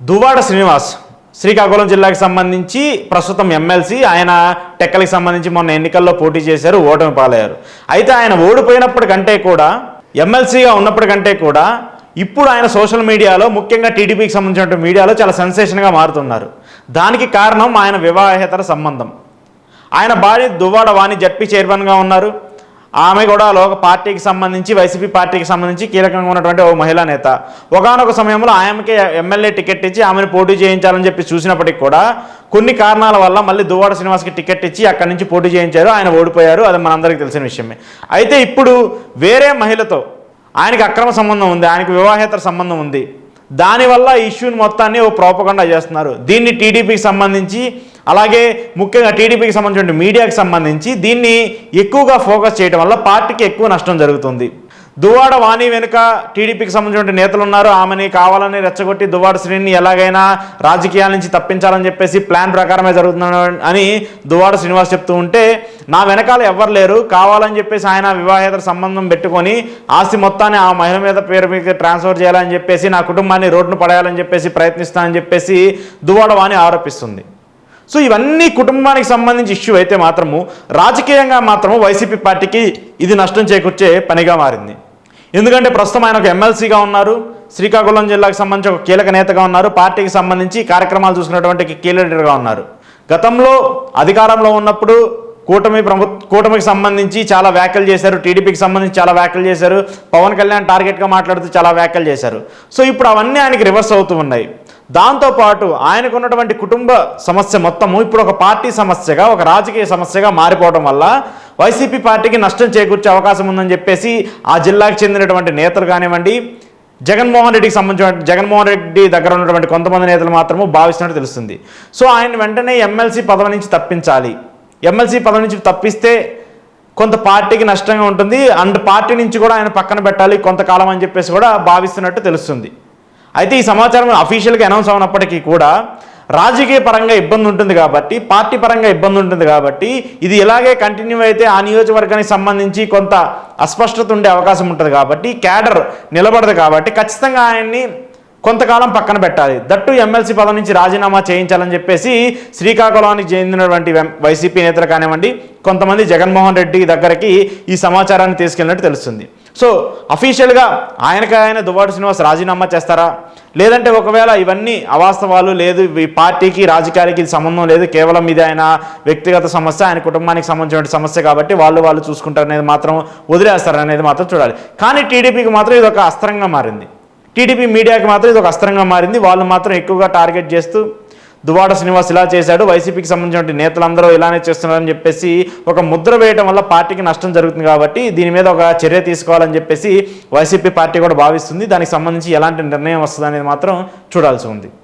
దువ్వాడ శ్రీనివాస్ శ్రీకాకుళం జిల్లాకి సంబంధించి ప్రస్తుతం ఎమ్మెల్సీ ఆయన టెక్కలకి సంబంధించి మొన్న ఎన్నికల్లో పోటీ చేశారు ఓటమి పాలయ్యారు. అయితే ఆయన ఓడిపోయినప్పటికంటే కూడా ఎమ్మెల్సీగా ఉన్నప్పటికంటే కూడా ఇప్పుడు ఆయన సోషల్ మీడియాలో ముఖ్యంగా టీడీపీకి సంబంధించిన మీడియాలో చాలా సెన్సేషన్గా మారుతున్నారు. దానికి కారణం ఆయన వివాహేతర సంబంధం. ఆయన భార్య దువ్వాడ వాణి జడ్పీ చైర్మన్గా ఉన్నారు. ఆమె కూడా లోక పార్టీకి సంబంధించి వైసీపీ పార్టీకి సంబంధించి కీలకంగా ఉన్నటువంటి ఓ మహిళా నేత. ఒకనొక సమయంలో ఆమెకి ఎమ్మెల్యే టికెట్ ఇచ్చి ఆమెను పోటీ చేయించాలని చెప్పి చూసినప్పటికి కూడా కొన్ని కారణాల వల్ల మళ్ళీ దువ్వాడ శ్రీనివాస్కి టికెట్ ఇచ్చి అక్కడి నుంచి పోటీ చేయించారు. ఆయన ఓడిపోయారు. అది మనందరికీ తెలిసిన విషయమే. అయితే ఇప్పుడు వేరే మహిళతో ఆయనకి అక్రమ సంబంధం ఉంది ఆయనకు వివాహేతర సంబంధం ఉంది. దానివల్ల ఈ ఇష్యూని మొత్తాన్ని ఓ ప్రోపకుండా చేస్తున్నారు. దీన్ని టీడీపీకి సంబంధించి అలాగే ముఖ్యంగా టీడీపీకి సంబంధించిన మీడియాకి సంబంధించి దీన్ని ఎక్కువగా ఫోకస్ చేయడం వల్ల పార్టీకి ఎక్కువ నష్టం జరుగుతుంది. దువ్వాడ వాణి వెనుక టీడీపీకి సంబంధించిన నేతలు ఉన్నారు. ఆమెని కావాలని రెచ్చగొట్టి దువ్వాడ శ్రీని ఎలాగైనా రాజకీయాల నుంచి తప్పించాలని చెప్పేసి ప్లాన్ ప్రకారమే జరుగుతున్నాడు అని దువ్వాడ శ్రీనివాస్ చెప్తూ ఉంటే నా వెనకాల ఎవ్వరు లేరు. కావాలని చెప్పేసి ఆయన వివాహేతర సంబంధం పెట్టుకొని ఆస్తి మొత్తాన్ని ఆ మహిళ మీద పేరు మీద ట్రాన్స్ఫర్ చేయాలని చెప్పేసి నా కుటుంబాన్ని రోడ్డును పడేయాలని చెప్పేసి ప్రయత్నిస్తానని చెప్పేసి దువ్వాడ వాణి ఆరోపిస్తుంది. సో ఇవన్నీ కుటుంబానికి సంబంధించి ఇష్యూ అయితే మాత్రము రాజకీయంగా మాత్రము వైసీపీ పార్టీకి ఇది నష్టం చేకూర్చే పనిగా మారింది. ఎందుకంటే ప్రస్తుతం ఆయన ఒక ఎమ్మెల్సీగా ఉన్నారు శ్రీకాకుళం జిల్లాకు సంబంధించి ఒక కీలక నేతగా ఉన్నారు పార్టీకి సంబంధించి కార్యక్రమాలు చూసుకున్నటువంటి కీలక లీడర్గా ఉన్నారు. గతంలో అధికారంలో ఉన్నప్పుడు కూటమి ప్రభు కూటమికి సంబంధించి చాలా వ్యాఖ్యలు చేశారు టీడీపీకి సంబంధించి చాలా వ్యాఖ్యలు చేశారు పవన్ కళ్యాణ్ టార్గెట్గా మాట్లాడుతూ చాలా వ్యాఖ్యలు చేశారు. సో ఇప్పుడు అవన్నీ ఆయనకి రివర్స్ అవుతూ ఉన్నాయి. దాంతోపాటు ఆయనకు ఉన్నటువంటి కుటుంబ సమస్య మొత్తము ఇప్పుడు ఒక పార్టీ సమస్యగా ఒక రాజకీయ సమస్యగా మారిపోవడం వల్ల వైసీపీ పార్టీకి నష్టం చేకూర్చే అవకాశం ఉందని చెప్పేసి ఆ జిల్లాకు చెందినటువంటి నేతలు కానివ్వండి జగన్మోహన్ రెడ్డికి సంబంధించిన జగన్మోహన్ రెడ్డి దగ్గర ఉన్నటువంటి కొంతమంది నేతలు మాత్రము భావిస్తున్నట్టు తెలుస్తుంది. సో ఆయన వెంటనే ఎమ్మెల్సీ పదవి నుంచి తప్పించాలి. ఎమ్మెల్సీ పదవి నుంచి తప్పిస్తే కొంత పార్టీకి నష్టంగా ఉంటుంది. అండ్ పార్టీ నుంచి కూడా ఆయన పక్కన పెట్టాలి కొంతకాలం అని చెప్పేసి కూడా భావిస్తున్నట్టు తెలుస్తుంది. అయితే ఈ సమాచారం అఫీషియల్గా అనౌన్స్ అవునప్పటికీ కూడా రాజకీయ పరంగా ఇబ్బంది ఉంటుంది కాబట్టి పార్టీ పరంగా ఇబ్బంది ఉంటుంది కాబట్టి ఇది ఇలాగే కంటిన్యూ అయితే ఆ నియోజకవర్గానికి సంబంధించి కొంత అస్పష్టత ఉండే అవకాశం ఉంటుంది కాబట్టి క్యాడర్ నిలబడదు కాబట్టి ఖచ్చితంగా ఆయన్ని కొంతకాలం పక్కన పెట్టాలి. దట్టు ఎమ్మెల్సీ పదవి నుంచి రాజీనామా చేయించాలని చెప్పేసి శ్రీకాకుళానికి చెందినటువంటి వైసీపీ నేతలు కానివ్వండి కొంతమంది జగన్మోహన్ రెడ్డి దగ్గరికి ఈ సమాచారాన్ని తీసుకెళ్ళినట్టు తెలుస్తుంది. సో అఫీషియల్గా ఆయనకి ఆయన దువ్వాడు శ్రీనివాస్ రాజీనామా చేస్తారా? లేదంటే ఒకవేళ ఇవన్నీ అవాస్తవాలు లేదు ఈ పార్టీకి రాజకీయాలకి ఇది సంబంధం లేదు కేవలం ఇది ఆయన వ్యక్తిగత సమస్య ఆయన కుటుంబానికి సంబంధించిన సమస్య కాబట్టి వాళ్ళు వాళ్ళు చూసుకుంటారు అనేది మాత్రం వదిలేస్తారు అనేది మాత్రం చూడాలి. కానీ టీడీపీకి మాత్రం ఇది ఒక అస్త్రంగా మారింది. టీడీపీ మీడియాకి మాత్రం ఇది ఒక అస్త్రంగా మారింది. వాళ్ళు మాత్రం ఎక్కువగా టార్గెట్ చేస్తూ దువాడ శ్రీనివాస్ ఇలా చేశాడు వైసీపీకి సంబంధించిన నేతలందరూ ఇలానే చేస్తున్నారని చెప్పేసి ఒక ముద్ర వేయడం వల్ల పార్టీకి నష్టం జరుగుతుంది కాబట్టి దీని మీద ఒక చర్య తీసుకోవాలని చెప్పేసి వైసీపీ పార్టీ కూడా భావిస్తుంది. దానికి సంబంధించి ఎలాంటి నిర్ణయం వస్తుందనేది మాత్రం చూడాల్సి ఉంది.